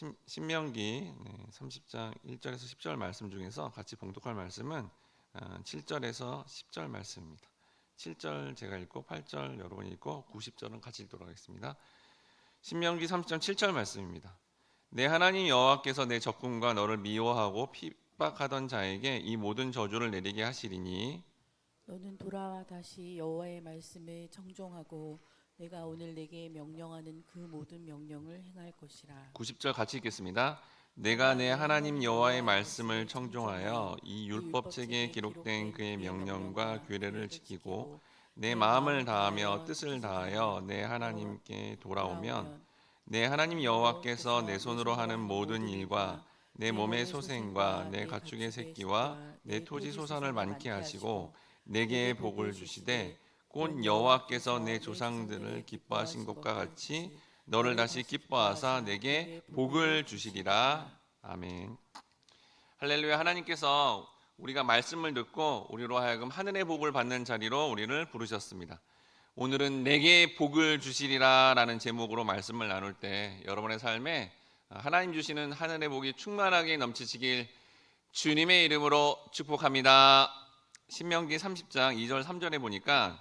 신, 신명기 네, 30장 1절에서 10절 말씀 중에서 같이 봉독할 말씀은 어, 7절에서 10절 말씀입니다. 7절 제가 읽고 8절 여러분이 읽고 90절은 같이 읽도록 하겠습니다. 신명기 30장 7절 말씀입니다. 내 하나님 여호와께서 내 적군과 너를 미워하고 핍박하던 자에게 이 모든 저주를 내리게 하시리니 너는 돌아와 다시 여호와의 말씀을 청종하고 내가 오늘 내게 명령하는 그 모든 명령을 행할 것이라. 90절 같이 읽겠습니다. 내가 내 하나님 여호와의 말씀을 청종하여 이 율법 책에 기록된 그의 명령과 규례를 지키고 내 마음을 다하며 뜻을 다하여 내 하나님께 돌아오면 내 하나님 여호와께서 내 손으로 하는 모든 일과 내 몸의 소생과 내 가축의 새끼와 내 토지 소산을 많게 하시고 내게 복을 주시되 곧 여호와께서 내 조상들을 기뻐하신 것과 같이 너를 다시 기뻐하사 내게 복을 주시리라. 아멘. 할렐루야. 하나님께서 우리가 말씀을 듣고 우리로 하여금 하늘의 복을 받는 자리로 우리를 부르셨습니다. 오늘은 내게 복을 주시리라라는 제목으로 말씀을 나눌 때 여러분의 삶에 하나님 주시는 하늘의 복이 충만하게 넘치시길 주님의 이름으로 축복합니다. 신명기 30장 2절 3절에 보니까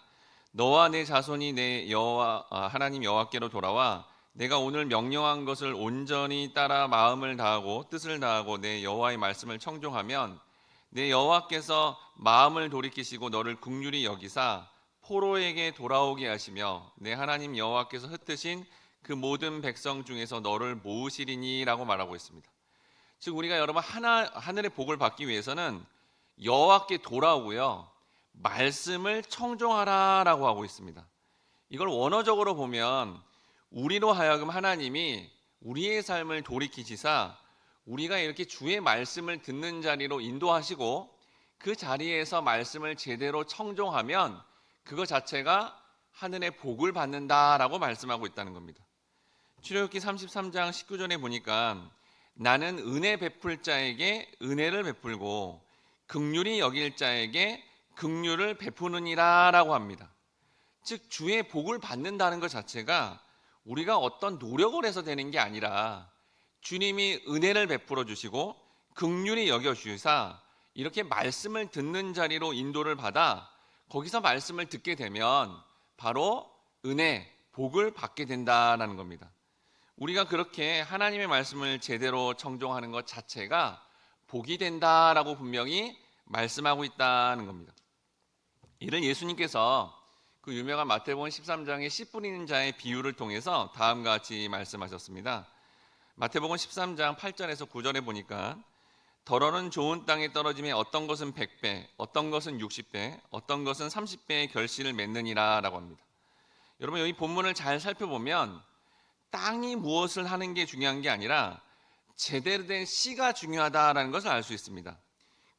너와 내 자손이 내 여호와 아, 하나님 여호와께로 돌아와 내가 오늘 명령한 것을 온전히 따라 마음을 다하고 뜻을 다하고 내 여호와의 말씀을 청종하면 내 여호와께서 마음을 돌이키시고 너를 국률이 여기사 포로에게 돌아오게 하시며 내 하나님 여호와께서 흩으신 그 모든 백성 중에서 너를 모으시리니라고 말하고 있습니다. 즉 우리가 여러분 하나 하늘의 복을 받기 위해서는 여호와께 돌아오고요. 말씀을 청종하라라고 하고 있습니다. 이걸 원어적으로 보면 우리로 하여금 하나님이 우리의 삶을 돌이키시사 우리가 이렇게 주의 말씀을 듣는 자리로 인도하시고 그 자리에서 말씀을 제대로 청종하면 그거 자체가 하늘의 복을 받는다라고 말씀하고 있다는 겁니다. 출애굽기 33장 19절에 보니까 나는 은혜 베풀 자에게 은혜를 베풀고 극률이 여길 자에게 극률을 베푸느니라라고 합니다. 즉 주의 복을 받는다는 것 자체가 우리가 어떤 노력을 해서 되는 게 아니라 주님이 은혜를 베풀어 주시고 극률이 여겨 주사 이렇게 말씀을 듣는 자리로 인도를 받아 거기서 말씀을 듣게 되면 바로 은혜, 복을 받게 된다라는 겁니다. 우리가 그렇게 하나님의 말씀을 제대로 청종하는 것 자체가 복이 된다라고 분명히 말씀하고 있다는 겁니다. 이를 예수님께서 그 유명한 마태복음 13장의 씨 뿌리는 자의 비유를 통해서 다음과 같이 말씀하셨습니다. 마태복음 13장 8절에서 9절에 보니까 덜어는 좋은 땅에 떨어짐에 어떤 것은 100배, 어떤 것은 60배, 어떤 것은 30배의 결실을 맺느니라라고 합니다. 여러분 여기 본문을 잘 살펴보면 땅이 무엇을 하는 게 중요한 게 아니라 제대로 된 씨가 중요하다라는 것을 알 수 있습니다.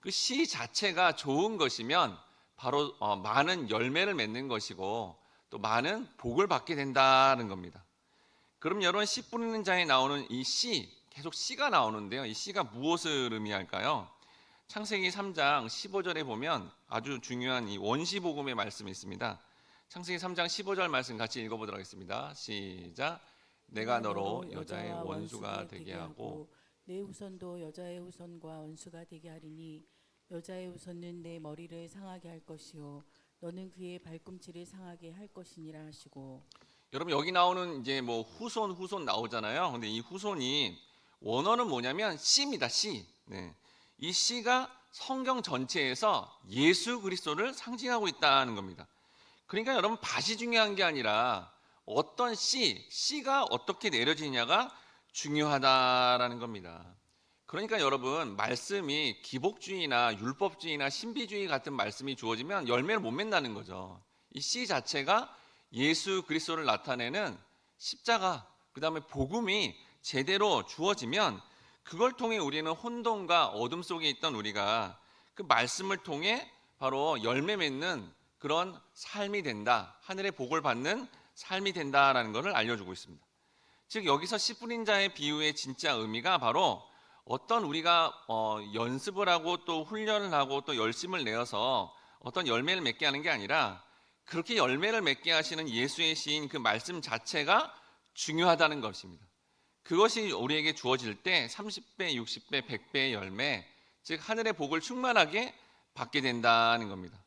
그 씨 자체가 좋은 것이면 바로 어, 많은 열매를 맺는 것이고 또 많은 복을 받게 된다는 겁니다. 그럼 여러분 씨 뿌리는 자에 나오는 이 씨, 계속 씨가 나오는데요. 이 씨가 무엇을 의미할까요? 창세기 3장 15절에 보면 아주 중요한 이 원시 복음의 말씀이 있습니다. 창세기 3장 15절 말씀 같이 읽어 보도록 하겠습니다. 시작. 내가 너로 여자의 원수가 되게 하고 내 후손도 여자의 후손과 원수가 되게 하리니 여자의 후손은 내 머리를 상하게 할 것이요 너는 그의 발꿈치를 상하게 할 것이니라 하시고 여러분 여기 나오는 이제 뭐 후손 후손 나오잖아요. 근데 이 후손이 원어는 뭐냐면 씨입니다. 씨. 네. 이 씨가 성경 전체에서 예수 그리스도를 상징하고 있다는 겁니다. 그러니까 여러분 밭이 중요한 게 아니라 어떤 씨, 씨가 어떻게 내려지냐가 중요하다라는 겁니다. 그러니까 여러분 말씀이 기복주의나 율법주의나 신비주의 같은 말씀이 주어지면 열매를 못 맺는다는 거죠. 이 씨 자체가 예수 그리스도를 나타내는 십자가 그다음에 복음이 제대로 주어지면 그걸 통해 우리는 혼돈과 어둠 속에 있던 우리가 그 말씀을 통해 바로 열매 맺는 그런 삶이 된다. 하늘의 복을 받는 삶이 된다라는 것을 알려주고 있습니다. 즉 여기서 씨 뿌린 자의 비유의 진짜 의미가 바로 어떤 우리가 어, 연습을 하고 또 훈련을 하고 또 열심을 내어서 어떤 열매를 맺게 하는 게 아니라 그렇게 열매를 맺게 하시는 예수의 시인 그 말씀 자체가 중요하다는 것입니다. 그것이 우리에게 주어질 때 30배, 60배, 100배의 열매, 즉 하늘의 복을 충만하게 받게 된다는 겁니다.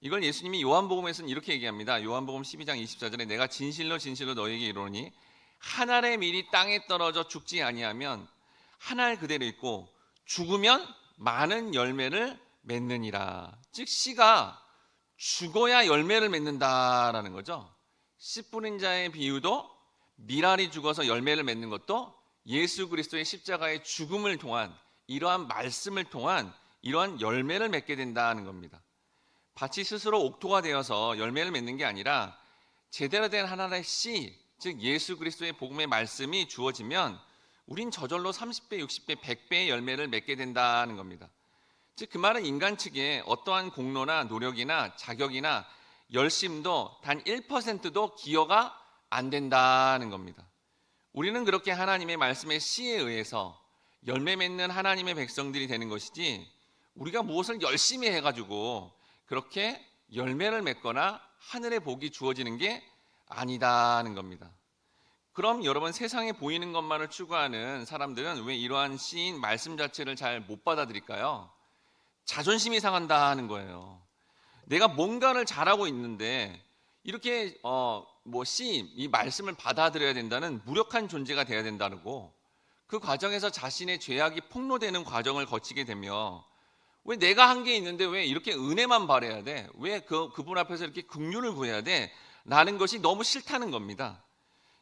이걸 예수님이 요한복음에서는 이렇게 얘기합니다. 요한복음 12장 24절에 내가 진실로 진실로 너에게 이르노니 한 알의 밀이 땅에 떨어져 죽지 아니하면 한 알 그대로 있고 죽으면 많은 열매를 맺느니라. 즉 씨가 죽어야 열매를 맺는다라는 거죠. 씨 뿌린 자의 비유도 미랄이 죽어서 열매를 맺는 것도 예수 그리스도의 십자가의 죽음을 통한 이러한 말씀을 통한 이러한 열매를 맺게 된다는 겁니다. 밭이 스스로 옥토가 되어서 열매를 맺는 게 아니라 제대로 된 하나의 씨, 즉 예수 그리스도의 복음의 말씀이 주어지면 우린 저절로 30배, 60배, 100배의 열매를 맺게 된다는 겁니다. 즉 그 말은 인간 측에 어떠한 공로나 노력이나 자격이나 열심도 단 1%도 기여가 안 된다는 겁니다. 우리는 그렇게 하나님의 말씀의 씨에 의해서 열매 맺는 하나님의 백성들이 되는 것이지 우리가 무엇을 열심히 해가지고 그렇게 열매를 맺거나 하늘의 복이 주어지는 게 아니다는 겁니다. 그럼 여러분 세상에 보이는 것만을 추구하는 사람들은 왜 이러한 씨인 말씀 자체를 잘 못 받아들일까요? 자존심이 상한다는 거예요. 내가 뭔가를 잘하고 있는데 이렇게 어뭐 씨, 이 말씀을 받아들여야 된다는 무력한 존재가 돼야 된다고 그 과정에서 자신의 죄악이 폭로되는 과정을 거치게 되며 왜 내가 한 게 있는데 왜 이렇게 은혜만 바래야 돼? 왜 그 그분 앞에서 이렇게 긍휼을 구해야 돼? 라는 것이 너무 싫다는 겁니다.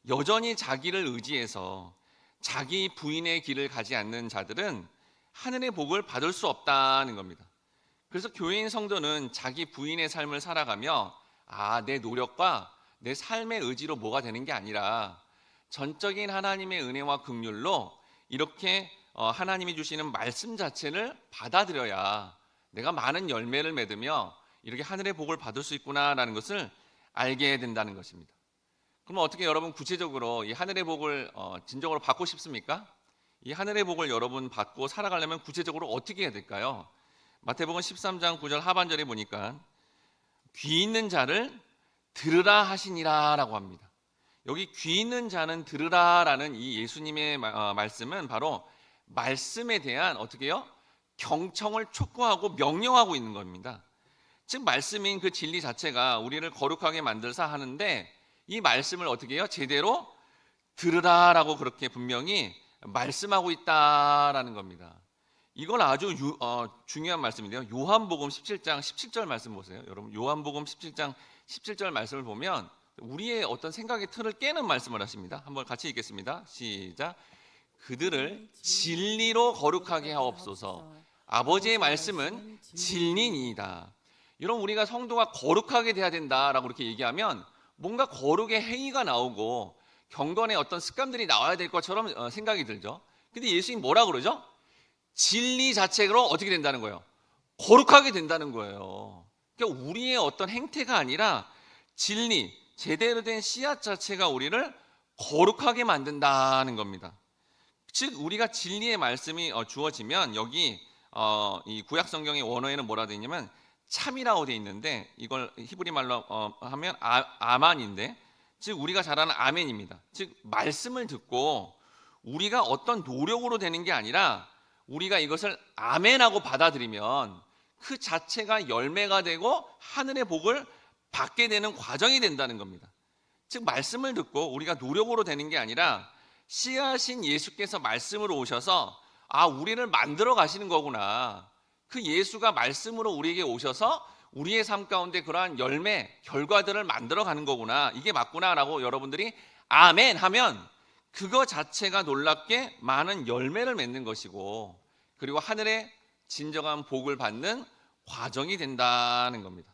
여전히 자기를 의지해서 자기 부인의 길을 가지 않는 자들은 하늘의 복을 받을 수 없다는 겁니다. 그래서 교회인 성도는 자기 부인의 삶을 살아가며 아, 내 노력과 내 삶의 의지로 뭐가 되는 게 아니라 전적인 하나님의 은혜와 긍휼로 이렇게 어, 하나님이 주시는 말씀 자체를 받아들여야 내가 많은 열매를 맺으며 이렇게 하늘의 복을 받을 수 있구나라는 것을 알게 된다는 것입니다. 그럼 어떻게 여러분 구체적으로 이 하늘의 복을 어, 진정으로 받고 싶습니까? 이 하늘의 복을 여러분 받고 살아가려면 구체적으로 어떻게 해야 될까요? 마태복음 13장 9절 하반절에 보니까 귀 있는 자를 들으라 하시니라라고 합니다. 여기 귀 있는 자는 들으라라는 이 예수님의 마- 어, 말씀은 바로 말씀에 대한 어떻게요? 경청을 촉구하고 명령하고 있는 겁니다. 즉 말씀인 그 진리 자체가 우리를 거룩하게 만들사 하는데 이 말씀을 어떻게 해요? 제대로 들으라라고 그렇게 분명히 말씀하고 있다라는 겁니다. 이건 아주 유- 어, 중요한 말씀인데요. 요한복음 17장 17절 말씀 보세요. 여러분 요한복음 17장 17절 말씀을 보면 우리의 어떤 생각의 틀을 깨는 말씀을 하십니다. 한번 같이 읽겠습니다. 시작. 그들을 진리로 거룩하게 하옵소서. 아버지의 말씀은 진리니이다. 여러분 우리가 성도가 거룩하게 돼야 된다라고 이렇게 얘기하면 뭔가 거룩의 행위가 나오고 경건의 어떤 습관들이 나와야 될 것처럼 어, 생각이 들죠. 근데 예수님 뭐라 그러죠? 진리 자체로 어떻게 된다는 거예요? 거룩하게 된다는 거예요. 그러니까 우리의 어떤 행태가 아니라 진리, 제대로 된 씨앗 자체가 우리를 거룩하게 만든다는 겁니다. 즉 우리가 진리의 말씀이 어, 주어지면 여기 어, 이 구약 성경의 원어에는 뭐라 되어 있냐면 참이라고 되어 있는데 이걸 히브리 말로 어, 하면 아, 아만인데 즉 우리가 잘 아는 아멘입니다. 즉 말씀을 듣고 우리가 어떤 노력으로 되는 게 아니라 우리가 이것을 아멘하고 받아들이면 그 자체가 열매가 되고 하늘의 복을 받게 되는 과정이 된다는 겁니다. 즉 말씀을 듣고 우리가 노력으로 되는 게 아니라 씨앗인 예수께서 말씀으로 오셔서 아 우리를 만들어 가시는 거구나. 그 예수가 말씀으로 우리에게 오셔서 우리의 삶 가운데 그러한 열매 결과들을 만들어 가는 거구나. 이게 맞구나라고 여러분들이 아멘 하면 그거 자체가 놀랍게 많은 열매를 맺는 것이고 그리고 하늘의 진정한 복을 받는 과정이 된다는 겁니다.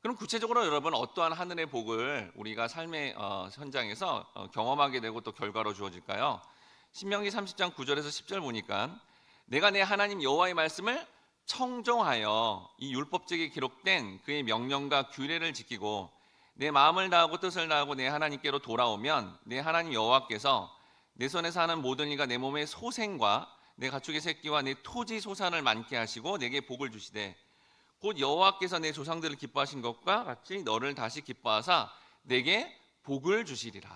그럼 구체적으로 여러분 어떠한 하늘의 복을 우리가 삶의 어, 현장에서 어, 경험하게 되고 또 결과로 주어질까요? 신명기 30장 9절에서 10절 보니까 내가 내 하나님 여호와의 말씀을 청종하여 이 율법책에 기록된 그의 명령과 규례를 지키고 내 마음을 다하고 뜻을 다하고 내 하나님께로 돌아오면 내 하나님 여호와께서 내 손에서 하는 모든 이가 내 몸의 소생과 내 가축의 새끼와 내 토지 소산을 많게 하시고 내게 복을 주시되 곧 여호와께서 내 조상들을 기뻐하신 것과 같이 너를 다시 기뻐하사 내게 복을 주시리라.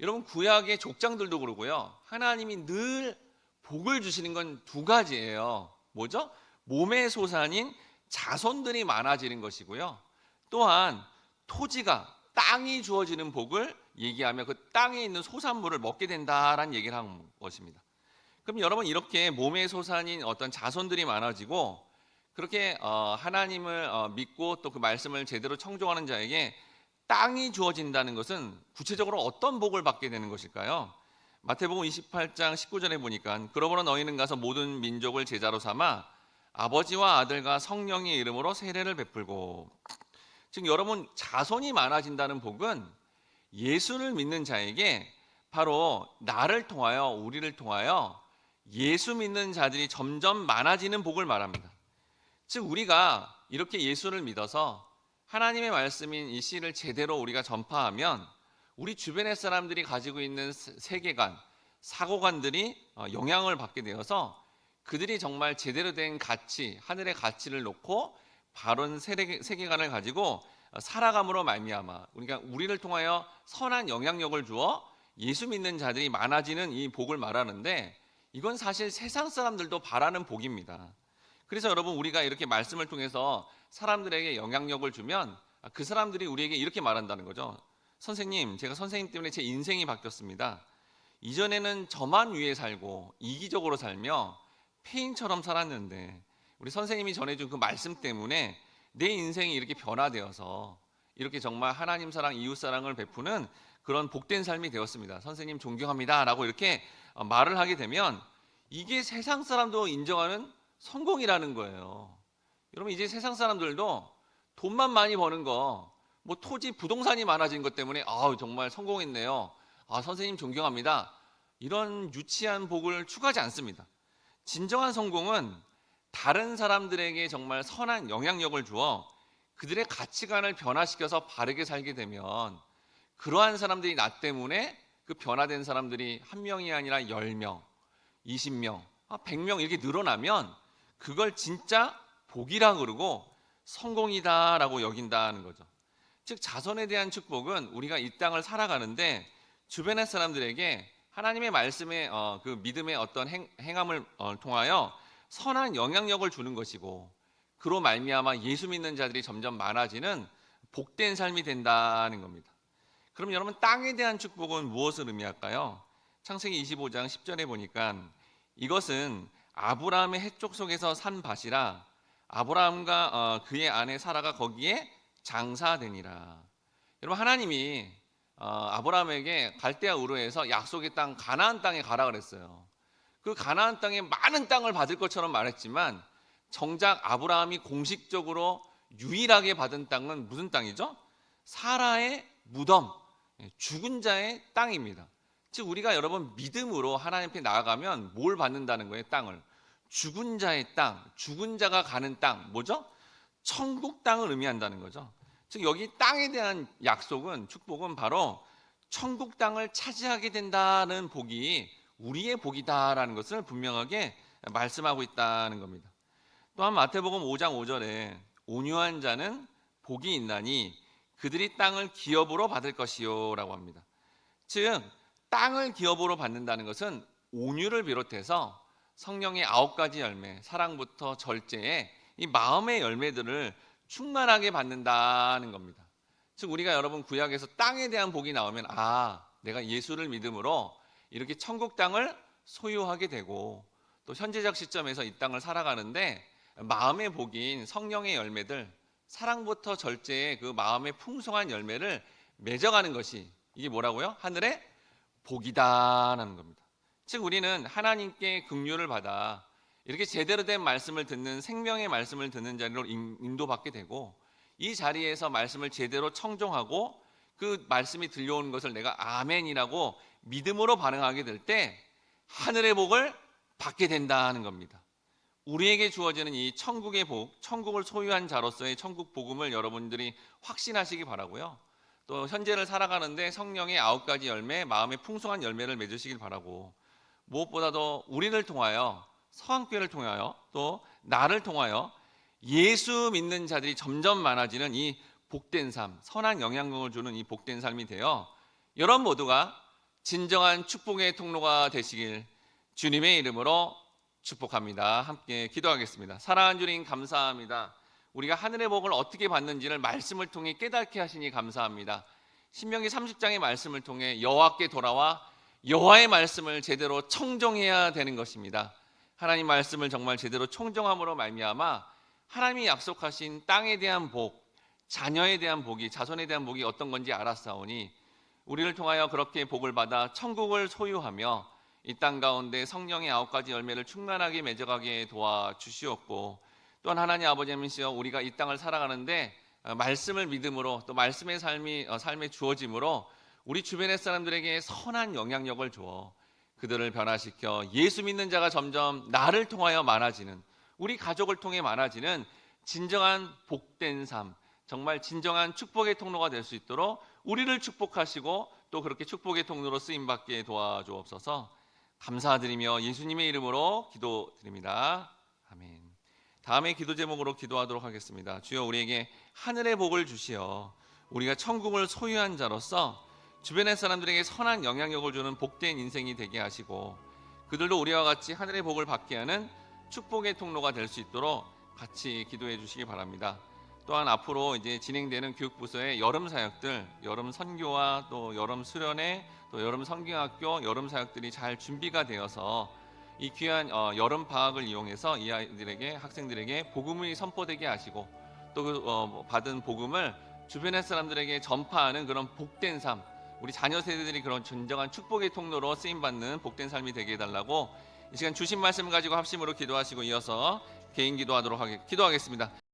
여러분 구약의 족장들도 그러고요. 하나님이 늘 복을 주시는 건 두 가지예요. 뭐죠? 몸의 소산인 자손들이 많아지는 것이고요. 또한 토지가 땅이 주어지는 복을 얘기하며 그 땅에 있는 소산물을 먹게 된다라는 얘기를 한 것입니다. 그럼 여러분 이렇게 몸의 소산인 어떤 자손들이 많아지고 그렇게 어, 하나님을 어, 믿고 또 그 말씀을 제대로 청종하는 자에게 땅이 주어진다는 것은 구체적으로 어떤 복을 받게 되는 것일까요? 마태복음 28장 19절에 보니까 그러므로 너희는 가서 모든 민족을 제자로 삼아 아버지와 아들과 성령의 이름으로 세례를 베풀고 즉 여러분 자손이 많아진다는 복은 예수를 믿는 자에게 바로 나를 통하여 우리를 통하여 예수 믿는 자들이 점점 많아지는 복을 말합니다. 즉 우리가 이렇게 예수를 믿어서 하나님의 말씀인 이 씨를 제대로 우리가 전파하면 우리 주변의 사람들이 가지고 있는 세- 세계관, 사고관들이 어, 영향을 받게 되어서 그들이 정말 제대로 된 가치, 하늘의 가치를 놓고 바른 세계- 세계관을 가지고 어, 살아감으로 말미암아 그러니까 우리를 통하여 선한 영향력을 주어 예수 믿는 자들이 많아지는 이 복을 말하는데 이건 사실 세상 사람들도 바라는 복입니다. 그래서 여러분 우리가 이렇게 말씀을 통해서 사람들에게 영향력을 주면 그 사람들이 우리에게 이렇게 말한다는 거죠. 선생님, 제가 선생님 때문에 제 인생이 바뀌었습니다. 이전에는 저만 위해 살고 이기적으로 살며 폐인처럼 살았는데 우리 선생님이 전해준 그 말씀 때문에 내 인생이 이렇게 변화되어서 이렇게 정말 하나님 사랑, 이웃 사랑을 베푸는 그런 복된 삶이 되었습니다. 선생님 존경합니다라고 이렇게 어, 말을 하게 되면 이게 세상 사람도 인정하는 성공이라는 거예요. 여러분 이제 세상 사람들도 돈만 많이 버는 거, 뭐 토지 부동산이 많아진 것 때문에 아 정말 성공했네요. 아 선생님 존경합니다. 이런 유치한 복을 추구하지 않습니다. 진정한 성공은 다른 사람들에게 정말 선한 영향력을 주어 그들의 가치관을 변화시켜서 바르게 살게 되면 그러한 사람들이 나 때문에 그 변화된 사람들이 한 명이 아니라 열 명, 20명, 아, 100명 이렇게 늘어나면 그걸 진짜 복이라 그러고 성공이다라고 여긴다는 거죠. 즉 자손에 대한 축복은 우리가 이 땅을 살아가는데 주변의 사람들에게 하나님의 말씀에 어, 그 믿음의 어떤 행, 행함을 어, 통하여 선한 영향력을 주는 것이고 그로 말미암아 예수 믿는 자들이 점점 많아지는 복된 삶이 된다는 겁니다. 그럼 여러분 땅에 대한 축복은 무엇을 의미할까요? 창세기 25장 10절에 보니까 이것은 아브라함의 해쪽 속에서 산 밭이라 아브라함과 어, 그의 아내 사라가 거기에 장사되니라. 여러분 하나님이 어, 아브라함에게 갈대아 우르에서 약속의 땅 가나안 땅에 가라 그랬어요. 그 가나안 땅에 많은 땅을 받을 것처럼 말했지만 정작 아브라함이 공식적으로 유일하게 받은 땅은 무슨 땅이죠? 사라의 무덤, 예, 죽은 자의 땅입니다. 즉 우리가 여러분 믿음으로 하나님 앞에 나아가면 뭘 받는다는 거예요? 땅을. 죽은 자의 땅, 죽은 자가 가는 땅, 뭐죠? 천국 땅을 의미한다는 거죠. 즉 여기 땅에 대한 약속은 축복은 바로 천국 땅을 차지하게 된다는 복이 우리의 복이다라는 것을 분명하게 말씀하고 있다는 겁니다. 또한 마태복음 5장 5절에 온유한 자는 복이 있나니 그들이 땅을 기업으로 받을 것이요라고 합니다. 즉 땅을 기업으로 받는다는 것은 온유를 비롯해서 성령의 아홉 가지 열매, 사랑부터 절제의 이 마음의 열매들을 충만하게 받는다는 겁니다. 즉 우리가 여러분 구약에서 땅에 대한 복이 나오면 아, 내가 예수를 믿음으로 이렇게 천국 땅을 소유하게 되고 또 현재적 시점에서 이 땅을 살아가는데 마음의 복인 성령의 열매들, 사랑부터 절제의 그 마음의 풍성한 열매를 맺어가는 것이 이게 뭐라고요? 하늘의 복이다라는 겁니다. 즉 우리는 하나님께 긍휼을 받아 이렇게 제대로 된 말씀을 듣는 생명의 말씀을 듣는 자리로 인- 인도받게 되고 이 자리에서 말씀을 제대로 청종하고 그 말씀이 들려오는 것을 내가 아멘이라고 믿음으로 반응하게 될 때 하늘의 복을 받게 된다는 겁니다. 우리에게 주어지는 이 천국의 복, 천국을 소유한 자로서의 천국 복음을 여러분들이 확신하시기 바라고요. 또 현재를 살아가는데 성령의 아홉 가지 열매, 마음의 풍성한 열매를 맺으시길 바라고 무엇보다도 우리를 통하여 서한교회를 통하여 또 나를 통하여 예수 믿는 자들이 점점 많아지는 이 복된 삶, 선한 영향력을 주는 이 복된 삶이 되어 여러분 모두가 진정한 축복의 통로가 되시길 주님의 이름으로 축복합니다. 함께 기도하겠습니다. 사랑하는 주님 감사합니다. 우리가 하늘의 복을 어떻게 받는지를 말씀을 통해 깨닫게 하시니 감사합니다. 신명기 30장의 말씀을 통해 여호와께 돌아와 여호와의 말씀을 제대로 청정해야 되는 것입니다. 하나님 말씀을 정말 제대로 청정함으로 말미암아 하나님이 약속하신 땅에 대한 복, 자녀에 대한 복이 자손에 대한 복이 어떤 건지 알았사오니 우리를 통하여 그렇게 복을 받아 천국을 소유하며 이 땅 가운데 성령의 아홉 가지 열매를 충만하게 맺어가게 도와 주시옵고 또한 하나님 아버지이시여 우리가 이 땅을 살아가는데 어, 말씀을 믿음으로 또 말씀의 삶이 어, 삶에 주어짐으로 우리 주변의 사람들에게 선한 영향력을 주어 그들을 변화시켜 예수 믿는 자가 점점 나를 통하여 많아지는 우리 가족을 통해 많아지는 진정한 복된 삶, 정말 진정한 축복의 통로가 될 수 있도록 우리를 축복하시고 또 그렇게 축복의 통로로 쓰임 받게 도와주옵소서. 감사드리며 예수님의 이름으로 기도드립니다. 아멘. 다음에 기도 제목으로 기도하도록 하겠습니다. 주여 우리에게 하늘의 복을 주시어 우리가 천국을 소유한 자로서 주변의 사람들에게 선한 영향력을 주는 복된 인생이 되게 하시고 그들도 우리와 같이 하늘의 복을 받게 하는 축복의 통로가 될 수 있도록 같이 기도해 주시기 바랍니다. 또한 앞으로 이제 진행되는 교육부서의 여름 사역들, 여름 선교와 또 여름 수련회, 또 여름 성경학교, 여름 사역들이 잘 준비가 되어서 이 귀한 어, 여름 방학을 이용해서 이 아이들에게 학생들에게 복음이 선포되게 하시고 또 그, 어, 받은 복음을 주변의 사람들에게 전파하는 그런 복된 삶, 우리 자녀 세대들이 그런 진정한 축복의 통로로 쓰임 받는 복된 삶이 되게 해달라고 이 시간 주신 말씀 가지고 합심으로 기도하시고 이어서 개인 기도하도록 하겠 기도하겠습니다.